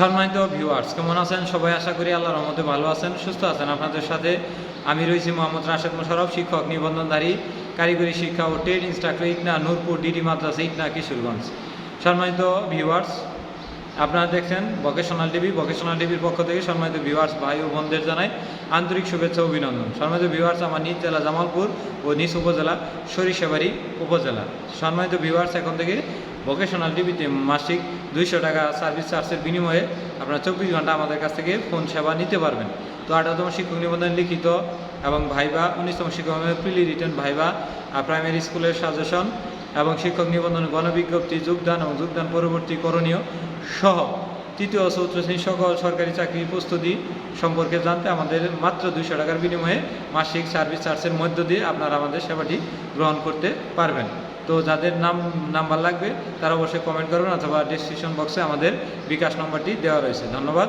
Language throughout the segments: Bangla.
সম্মানিত ভিউয়ার্স কেমন আছেন? সবাই আশা করি আল্লাহর রহমতে ভালো আছেন, সুস্থ আছেন। আপনাদের সাথে আমি রয়েছি মোহাম্মদ রাশেদ মোশারফ শিক্ষক নিবন্ধনধারী, কারিগরি শিক্ষা ও trade instructor Itna Nurpur, DD মাদ্রাসা, ইটনা কিশোরগঞ্জ। সম্মানিত ভিউয়ার্স আপনারা দেখছেন ভকেশনাল টিভি ভকেশনাল টিভির পক্ষ থেকে সম্মানিত ভিউয়ার্স ভাই ও বোনদের জানাই আন্তরিক শুভেচ্ছা অভিনন্দন। সম্মানিত ভিউয়ার্স আমার নিজ জেলা জামালপুর ও নিজ উপজেলা সরিষাবাড়ি উপজেলা। সম্মানিত ভিউয়ার্স এখন থেকে ভোকেশনাল টিভিতে মাসিক দুইশো টাকা সার্ভিস চার্জের বিনিময়ে আপনারা চব্বিশ ঘণ্টা আমাদের কাছ থেকে ফোন সেবা নিতে পারবেন। তো আঠারোতম শিক্ষক নিবন্ধন লিখিত এবং ভাইবা, উনিশতম শিক্ষক প্রিলি রিটার্ন ভাইবা প্রাইমারি স্কুলের সাজেশন এবং শিক্ষক নিবন্ধন গণবিজ্ঞপ্তি, যোগদান এবং যোগদান পরবর্তী করণীয় সহ। তৃতীয় চতুর্থ শ্রেণির সকল সরকারি চাকরির প্রস্তুতি সম্পর্কে জানতে আমাদের মাত্র দুইশো টাকার বিনিময়ে মাসিক সার্ভিস চার্জের মধ্য দিয়ে আপনারা আমাদের সেবাটি গ্রহণ করতে পারবেন। তো যাদের নাম, নাম্বার লাগবে, তারা অবশ্যই কমেন্ট করবেন অথবা ডিসক্রিপশন বক্সে আমাদের বিকাশ নম্বরটি দেওয়া রয়েছে। ধন্যবাদ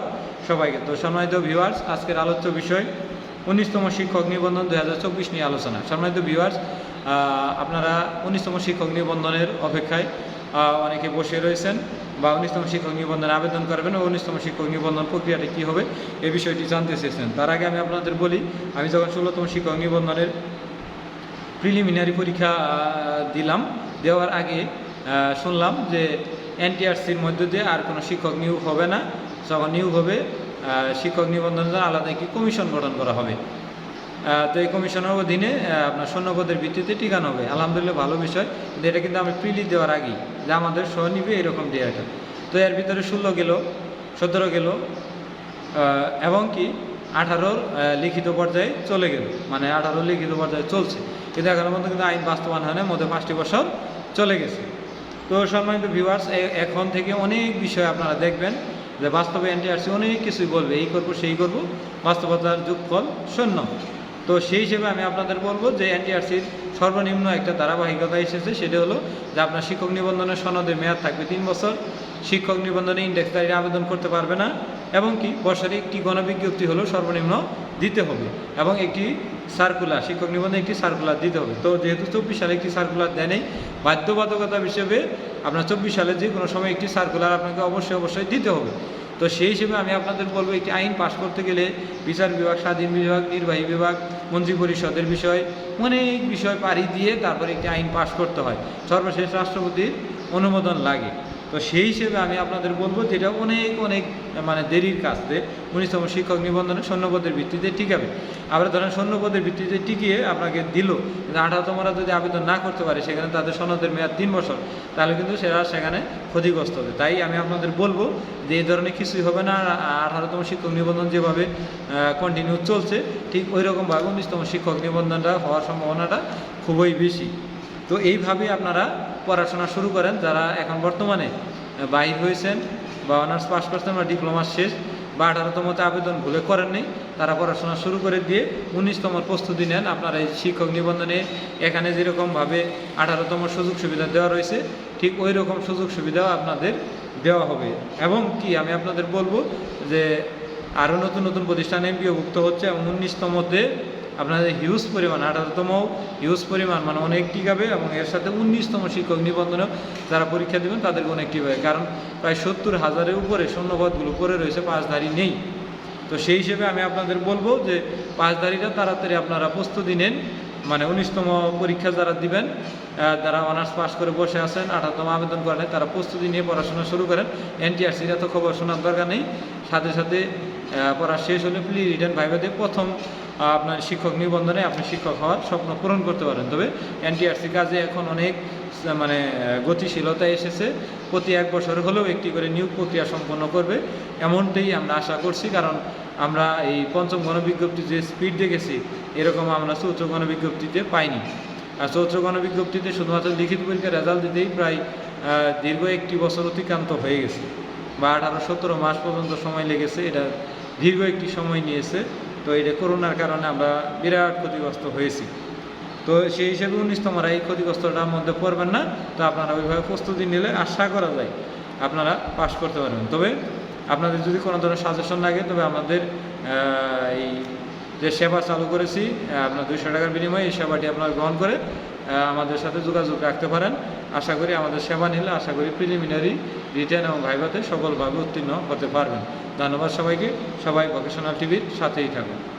সবাইকে। তো সম্মানিত ভিউয়ার্স আজকের আলোচ্য বিষয় উনিশতম শিক্ষক নিবন্ধন দু হাজার চব্বিশ নিয়ে আলোচনা। সম্মানিত ভিউয়ার্স আপনারা উনিশতম শিক্ষক নিবন্ধনের অপেক্ষায় অনেকে বসে রয়েছেন বা উনিশতম শিক্ষক নিবন্ধনে আবেদন করবেন ও উনিশতম শিক্ষক নিবন্ধন প্রক্রিয়াটা কী হবে এই বিষয়টি জানতে চেয়েছেন। তার আগে আমি আপনাদের বলি, আমি যখন ষোলোতম শিক্ষক নিবন্ধনের প্রিলিমিনারি পরীক্ষা দিলাম। দেওয়ার আগে শুনলাম যে এনটিআরসির মধ্য দিয়ে আর কোনো শিক্ষক নিয়োগ হবে না। যখন নিয়োগ হবে শিক্ষক নিবন্ধনের জন্য আলাদা একটি কমিশন গঠন করা হবে। তো এই কমিশনের অধীনে আপনার শূন্যপদের ভিত্তিতে টিকানো হবে। আলহামদুলিল্লাহ, ভালো বিষয়। কিন্তু এটা কিন্তু আমি প্রিলি দেওয়ার আগেই, যে আমাদের সহ নিবে এরকম দিয়ে তো এর ভিতরে ষোলো গেল, সতেরো গেল এবং কি আঠারোর লিখিত পর্যায়ে চলে গেল। মানে আঠারোর লিখিত পর্যায়ে চলছে। কিন্তু এখনও পর্যন্ত কিন্তু আইন বাস্তবায়ন না মধ্যে পাঁচটি বছর চলে গেছে। তো সম্মানিত ভিউয়ার্স এখন থেকে অনেক বিষয় আপনারা দেখবেন যে বাস্তবে এনটিআরসি অনেক কিছুই বলবে, এই করব, সেই করব, বাস্তবতার যুগফল শূন্য। তো সেই হিসেবে আমি আপনাদের বলব যে এনটিআরসির সর্বনিম্ন একটা ধারাবাহিকতা এসেছে, সেটা হলো যে আপনার শিক্ষক নিবন্ধনের সনদের মেয়াদ থাকবে তিন বছর। শিক্ষক নিবন্ধনে ইন্ডেক্স ইন্ডেক্সদারি আবেদন করতে পারবে না। এবং কি? বছরে একটি গণবিজ্ঞপ্তি হলেও সর্বনিম্ন দিতে হবে এবং একটি সার্কুলার, শিক্ষক নিবন্ধনে একটি সার্কুলার দিতে হবে। তো যেহেতু চব্বিশ সালে একটি সার্কুলার দেয় নেই, বাধ্যবাধকতা হিসেবে আপনার চব্বিশ সালে যে কোনো সময় একটি সার্কুলার আপনাকে অবশ্যই অবশ্যই দিতে হবে। তো সেই হিসেবে আমি আপনাদের বলব, একটি আইন পাশ করতে গেলে বিচার বিভাগ, স্বাধীন বিভাগ, নির্বাহী বিভাগ, মন্ত্রী পরিষদের বিষয়, অনেক বিষয় পাড়ি দিয়ে তারপরে একটি আইন পাশ করতে হয়। সর্বশেষ রাষ্ট্রপতির অনুমোদন লাগে। তো সেই হিসেবে আমি আপনাদের বলব যেটা অনেক অনেক মানে দেরির কাজতে উনিশতম শিক্ষক নিবন্ধনে সৈন্যপদের ভিত্তিতে টিকাবে। আবার ধরেন সৈন্যপদের ভিত্তিতে টিকিয়ে আপনাকে দিল, কিন্তু আঠারোতমরা যদি আবেদন না করতে পারে, সেখানে তাদের সনদের মেয়াদ তিন বছর, তাহলে কিন্তু সেরা সেখানে ক্ষতিগ্রস্ত হবে। তাই আমি আপনাদের বলব যে এই ধরনের কিছুই হবে না, আঠারোতম শিক্ষক নিবন্ধন যেভাবে কন্টিনিউ চলছে, ঠিক ওই রকমভাবে উনিশতম শিক্ষক নিবন্ধনটা হওয়ার সম্ভাবনাটা খুবই বেশি। তো এইভাবে আপনারা পড়াশোনা শুরু করেন, যারা এখন বর্তমানে বাহির হয়েছেন বা অনার্স পাস করছেন বা ডিপ্লোমা শেষ বা আঠারোতমতে আবেদন ভুলে করেননি তারা পড়াশোনা শুরু করে দিয়ে উনিশতম প্রস্তুতি নেন। আপনারা এই শিক্ষক নিবন্ধনে এখানে যেরকমভাবে আঠারোতম সুযোগ সুবিধা দেওয়া রয়েছে, ঠিক ওই রকম সুযোগ সুবিধাও আপনাদের দেওয়া হবে। এবং কি আমি আপনাদের বলব যে আরও নতুন নতুন প্রতিষ্ঠান এমপিওভুক্ত হচ্ছে এবং উনিশতমতে আপনাদের হিউজ পরিমাণ, আঠারোতম হিউজ পরিমাণ মানে অনেক টিকাবে এবং এর সাথে উনিশতম শিক্ষক নিবন্ধনেও যারা পরীক্ষা দেবেন তাদেরকে অনেক টিকাবে, কারণ প্রায় সত্তর হাজারের উপরে শূন্যপদগুলো পরে রয়েছে পাঁচধারী নেই। তো সেই হিসেবে আমি আপনাদের বলব যে পাঁচধারীটা তাড়াতাড়ি আপনারা প্রস্তুতি নেন মানে উনিশতম পরীক্ষা যারা দিবেন যারা অনার্স পাস করে বসে আছেন, আঠারোতম আবেদন করেন তারা প্রস্তুতি নিয়ে পড়াশোনা শুরু করেন। এনটিআরসির এত খবর শোনার দরকার নেই। সাথে সাথে পড়া শেষ হলে প্লি রিটার্ন ভাইভাতে প্রথম আপনার শিক্ষক নিবন্ধনে আপনি শিক্ষক হওয়ার স্বপ্ন পূরণ করতে পারেন। তবে এনটিআরসি কাজে এখন অনেক মানে গতিশীলতা এসেছে। প্রতি এক বছর হলেও একটি করে নিয়োগ প্রক্রিয়া সম্পন্ন করবে। এমনটাই আমরা আশা করছি, কারণ আমরা এই পঞ্চম গণবিজ্ঞপ্তি যে স্পিড দেখেছি, এরকম আমরা চৌথ গণবিজ্ঞপ্তিতে পাইনি। আর চৌথ গণবিজ্ঞপ্তিতে শুধুমাত্র লিখিত পরীক্ষার রেজাল্ট দিতেই প্রায় দীর্ঘ একটি বছর অতিক্রান্ত হয়ে গেছে। বা আঠারো সতেরো মাস পর্যন্ত সময় লেগেছে। এটা দীর্ঘ একটি সময় নিয়েছে। তো এই এটা করোনার কারণে আমরা বিরাট ক্ষতিগ্রস্ত হয়েছি। তো সেই হিসেবে উনিশতমরা এই ক্ষতিগ্রস্তটার মধ্যে পড়বেন না, তো আপনারা ওইভাবে প্রস্তুতি নিলে আশা করা যায় আপনারা পাশ করতে পারবেন। তবে আপনাদের যদি কোনো ধরনের সাজেশন লাগে, তবে আমাদের এই যে সেবা চালু করেছি আপনার দুইশো টাকার বিনিময়ে এই সেবাটি আপনারা গ্রহণ করে আমাদের সাথে যোগাযোগ রাখতে পারেন। আশা করি আমাদের সেবা নিলে, আশা করি প্রিলিমিনারি রিটার্ন এবং ভাইভাতে সফলভাবে উত্তীর্ণ হতে পারবেন। ধন্যবাদ সবাইকে। সবাই ভোকেশনাল টিভির সাথেই থাকুন।